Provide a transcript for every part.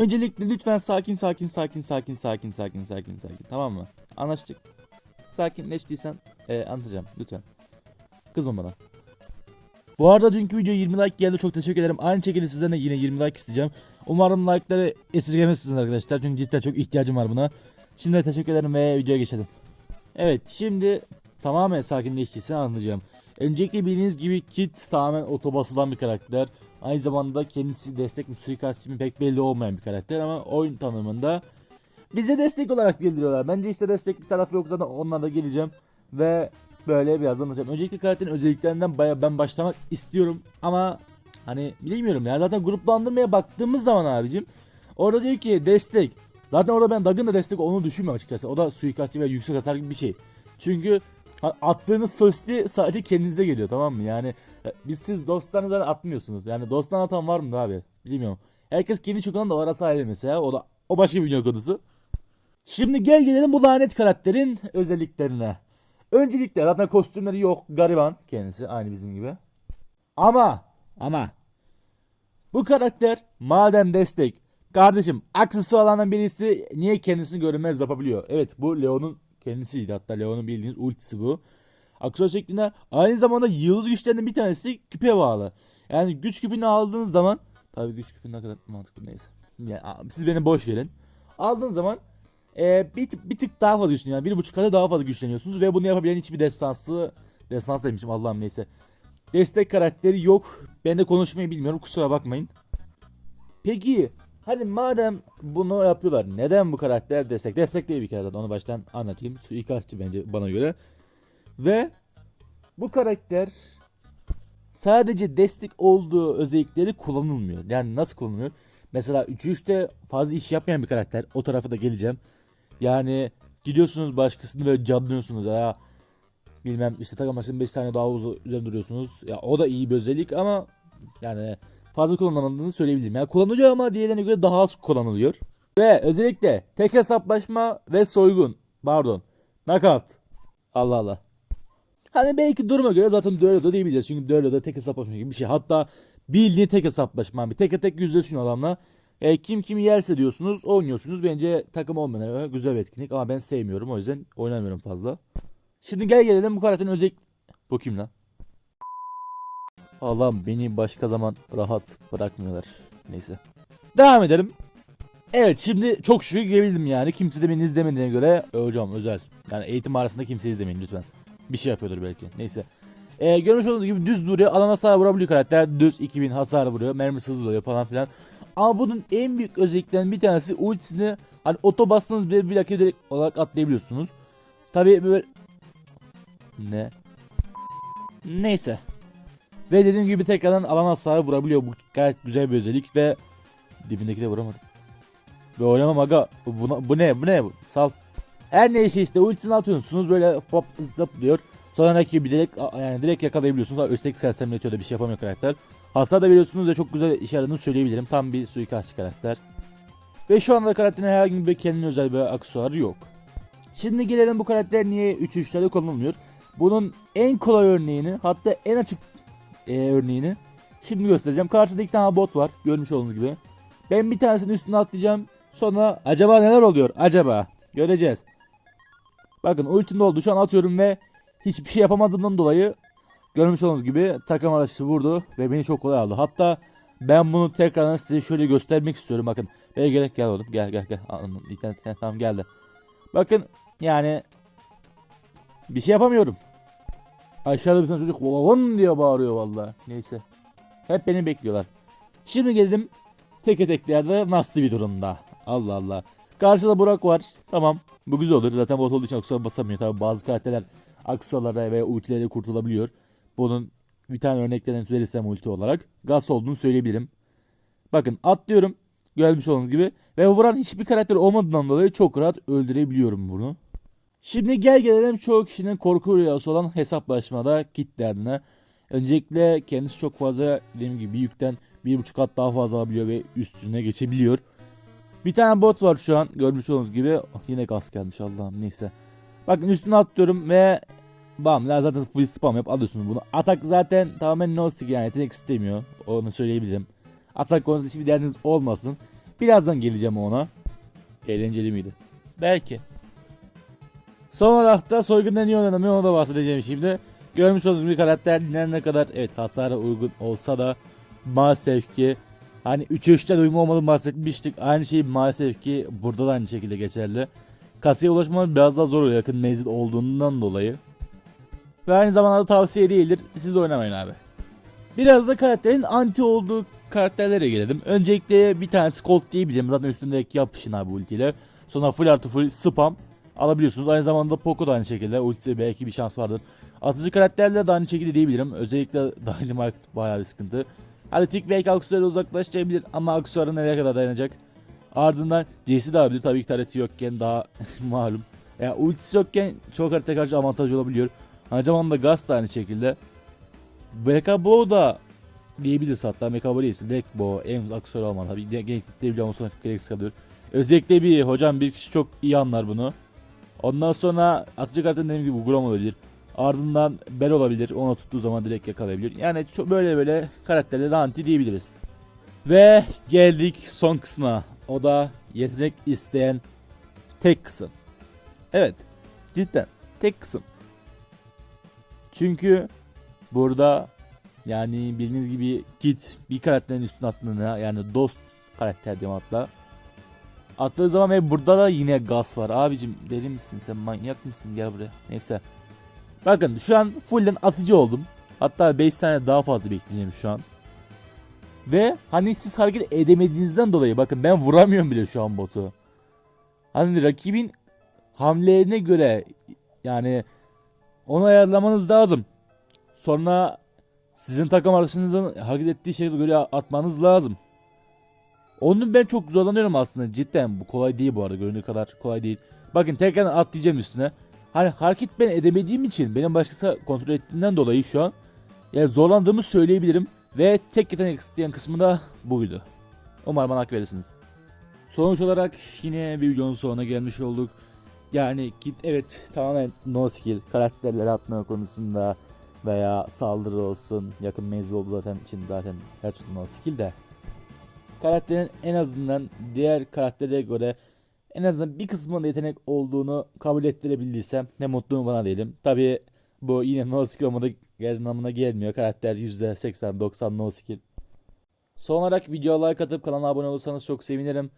Öncelikle lütfen sakin sakin sakin sakin sakin sakin sakin sakin tamam mı? Anlaştık. Sakinleştiysen e, anlatacağım lütfen. Kızma bana. Bu arada dünkü video 20 like geldi çok teşekkür ederim. Aynı şekilde sizden de yine 20 like isteyeceğim. Umarım like'ları esirgemezsiniz arkadaşlar çünkü cidden çok ihtiyacım var buna. Şimdi teşekkür ederim ve videoya geçelim. Evet şimdi tamamen sakinleştiyse anlayacağım. Öncelikle bildiğiniz gibi Kit tamamen otobasılan bir karakter. Aynı zamanda kendisi destek mi suikastçı mı pek belli olmayan bir karakter ama oyun tanımında bize destek olarak bildiriyorlar. Bence işte destek bir taraf yok zaten onlara da geleceğim. Ve böyle birazdan anlatacağım. Öncelikle karakterin özelliklerinden baya ben başlamak istiyorum ama hani bilmiyorum ya zaten gruplandırmaya baktığımız zaman abicim orada diyor ki destek. Zaten orada ben Dag'ın da destek olduğunu düşünmüyorum açıkçası. O da suikastçı ve yüksek hasar gibi bir şey. Çünkü attığınız sosli sadece kendinize geliyor tamam mı? Yani e, biz siz dostlarınızdan atmıyorsunuz. Yani dosttan atan var mı abi? Bilmiyorum. Herkes kendi çukurunda da arası ayrı mesela. O da o başka bir video konusu. Şimdi gel gelelim bu lanet karakterin özelliklerine. Öncelikle zaten kostümleri yok. Gariban kendisi aynı bizim gibi. Ama ama bu karakter madem destek kardeşim aksesuarlardan birisi niye kendisini görünmez yapabiliyor? Evet bu Leon'un kendisiydi hatta Leon'un bildiğiniz ultisi bu. Aksesuar şeklinde aynı zamanda yıldız güçlerinden bir tanesi küpe bağlı. Yani güç küpünü aldığınız zaman tabii güç küpü ne kadar mantıklı neyse. Yani, siz beni boş verin. Aldığınız zaman e, bir, tık- bir tık daha fazla güçleniyor. Yani bir buçuk katı daha fazla güçleniyorsunuz ve bunu yapabilen hiçbir destansı destans demişim Allah'ım neyse. Destek karakteri yok. Ben de konuşmayı bilmiyorum kusura bakmayın. Peki hani madem bunu yapıyorlar neden bu karakter destek? Destek bir kere zaten onu baştan anlatayım. Suikastçı bence bana göre. Ve bu karakter sadece destek olduğu özellikleri kullanılmıyor. Yani nasıl kullanılıyor? Mesela 3-3'te fazla iş yapmayan bir karakter. O tarafa da geleceğim. Yani gidiyorsunuz başkasını böyle canlıyorsunuz ya. Bilmem işte takım başında 5 tane daha uzun duruyorsunuz. Ya o da iyi bir özellik ama yani fazla kullanılmadığını söyleyebilirim. Yani kullanılıyor ama diğerlerine göre daha az kullanılıyor. Ve özellikle tek hesaplaşma ve soygun. Pardon. Knockout. Allah Allah. Hani belki duruma göre zaten düelloda diyebiliriz. Çünkü düelloda tek hesaplaşma gibi bir şey. Hatta bildiğin tek hesaplaşma. Bir tek tek yüzleşin adamla. E, kim kimi yerse diyorsunuz oynuyorsunuz. Bence takım olmayan güzel bir etkinlik ama ben sevmiyorum. O yüzden oynamıyorum fazla. Şimdi gel gelelim bu karakterin özellik... Bu kim lan? Allah'ım beni başka zaman rahat bırakmıyorlar. Neyse. Devam edelim. Evet şimdi çok şükür girebildim yani. Kimse de beni izlemediğine göre "E, hocam özel. Yani eğitim arasında kimse izlemeyin lütfen. Bir şey yapıyordur belki. Neyse. Ee, görmüş olduğunuz gibi düz duruyor. Alan hasar vurabiliyor karakter. Düz 2000 hasar vuruyor. Mermisi hızlı oluyor falan filan. Ama bunun en büyük özelliklerinden bir tanesi ultisini hani oto bir bir dakika direkt olarak atlayabiliyorsunuz. Tabii böyle ne? Neyse. Ve dediğim gibi tekrardan alan hasarı vurabiliyor. Bu gayet güzel bir özellik ve dibindeki de vuramadım. Ve oynamam aga. Bu, buna- bu ne? Bu ne? Sal. Her neyse işte ultisini atıyorsunuz böyle pop zıplıyor. Sonra rakibi direkt yani direkt yakalayabiliyorsunuz. Üstelik sersemletiyor da bir şey yapamıyor karakter. Hasar da veriyorsunuz ve çok güzel işe yaradığını söyleyebilirim. Tam bir suikastçı karakter. Ve şu anda karakterin herhangi bir kendine özel bir aksesuarı yok. Şimdi gelelim bu karakter niye 3-3'lerde kullanılmıyor. Bunun en kolay örneğini hatta en açık e, örneğini şimdi göstereceğim. Karşıda iki tane bot var görmüş olduğunuz gibi. Ben bir tanesinin üstüne atlayacağım. Sonra acaba neler oluyor? Acaba göreceğiz. Bakın ultimde oldu şu an atıyorum ve hiçbir şey yapamadığımdan dolayı görmüş olduğunuz gibi takım araççısı vurdu ve beni çok kolay aldı. Hatta ben bunu tekrardan size şöyle göstermek istiyorum bakın. Gel gel gel oğlum gel gel gel. İnternet tamam geldi. Bakın yani bir şey yapamıyorum. Aşağıda bir tane çocuk vavon diye bağırıyor vallahi. Neyse. Hep beni bekliyorlar. Şimdi geldim tek eteklerde nasıl bir durumda. Allah Allah. Karşıda Burak var. Tamam. Bu güzel olur. Zaten bot olduğu için aksesuar basamıyor. Tabi bazı karakterler aksesuarlara ve ultilere kurtulabiliyor. Bunun bir tane örneklerinden verirsem ulti olarak. Gas olduğunu söyleyebilirim. Bakın atlıyorum. Görmüş olduğunuz gibi. Ve vuran hiçbir karakter olmadığından dolayı çok rahat öldürebiliyorum bunu. Şimdi gel gelelim çoğu kişinin korku rüyası olan hesaplaşmada kit derdine. Öncelikle kendisi çok fazla dediğim gibi yükten bir buçuk kat daha fazla alabiliyor ve üstüne geçebiliyor. Bir tane bot var şu an görmüş olduğunuz gibi. Oh, yine gaz gelmiş Allah'ım neyse. Bakın üstüne atlıyorum ve bam ya zaten full spam yap alıyorsunuz bunu. Atak zaten tamamen no skill yani yetenek istemiyor. Onu söyleyebilirim. Atak konusunda hiçbir derdiniz olmasın. Birazdan geleceğim ona. Eğlenceli miydi? Belki. Son olarak da soygundan iyi oynanamıyor ona da bahsedeceğim şimdi. Görmüş olduğunuz bir karakter ne kadar evet hasara uygun olsa da maalesef ki hani 3'e 3'ten uyumu olmalı bahsetmiştik. Aynı şey maalesef ki burada da aynı şekilde geçerli. Kasaya ulaşmanız biraz daha zor oluyor yakın menzil olduğundan dolayı. Ve aynı zamanda tavsiye değildir. Siz oynamayın abi. Biraz da karakterin anti olduğu karakterlere gelelim. Öncelikle bir tanesi Colt diyebilirim. Zaten üstündeki yapışın abi ultiyle. Sonra full artı full spam alabiliyorsunuz. Aynı zamanda Poco da aynı şekilde. Ulti belki bir şans vardır. Atıcı karakterle de aynı şekilde diyebilirim. Özellikle Dynamite bayağı bir sıkıntı. Hadi Tick belki aksesuarı uzaklaştırabilir ama aksesuarı nereye kadar dayanacak? Ardından JC de alabilir. Tabii ki tareti yokken daha malum. Yani ultisi yokken çok harita karşı avantaj olabiliyor. Aynı zamanda Gus da aynı şekilde. Mecha Bow da diyebiliriz hatta Mecha Bow değilse Black Bow, Ames aksesuarı alman tabii gerekli bile gereksiz kalıyor. Özellikle bir hocam bir kişi çok iyi anlar bunu. Ondan sonra atıcı kartın dediğim gibi Grom olabilir. Ardından Bel olabilir. Onu tuttuğu zaman direkt yakalayabilir. Yani çok böyle böyle karakterlere anti diyebiliriz. Ve geldik son kısma. O da yetenek isteyen tek kısım. Evet. Cidden tek kısım. Çünkü burada yani bildiğiniz gibi git bir karakterin üstüne attığında yani dost karakter diyeyim hatta. Attığı zaman ve burada da yine gaz var. Abicim deli misin sen manyak mısın gel buraya. Neyse. Bakın şu an fullden atıcı oldum. Hatta 5 tane daha fazla bekleyeceğim şu an. Ve hani siz hareket edemediğinizden dolayı bakın ben vuramıyorum bile şu an botu. Hani rakibin hamlelerine göre yani onu ayarlamanız lazım. Sonra sizin takım arkadaşınızın hareket ettiği şekilde göre atmanız lazım. Onu ben çok zorlanıyorum aslında cidden bu kolay değil bu arada göründüğü kadar kolay değil. Bakın tekrar atlayacağım üstüne. Hani hareket ben edemediğim için benim başkası kontrol ettiğinden dolayı şu an yani zorlandığımı söyleyebilirim. Ve tek yetenek isteyen kısmı da buydu. Umarım bana hak verirsiniz. Sonuç olarak yine bir videonun sonuna gelmiş olduk. Yani git evet tamamen no skill karakterleri atma konusunda veya saldırı olsun yakın menzil oldu zaten için zaten her türlü no skill de karakterin en azından diğer karakterlere göre en azından bir kısmında yetenek olduğunu kabul ettirebildiysem ne mutlu bana diyelim. Tabi bu yine no skill olmadı anlamına gelmiyor. Karakter %80-90 no skill. Son olarak videoya like atıp kanala abone olursanız çok sevinirim.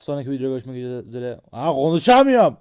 Sonraki videoda görüşmek üzere. Aa konuşamıyorum.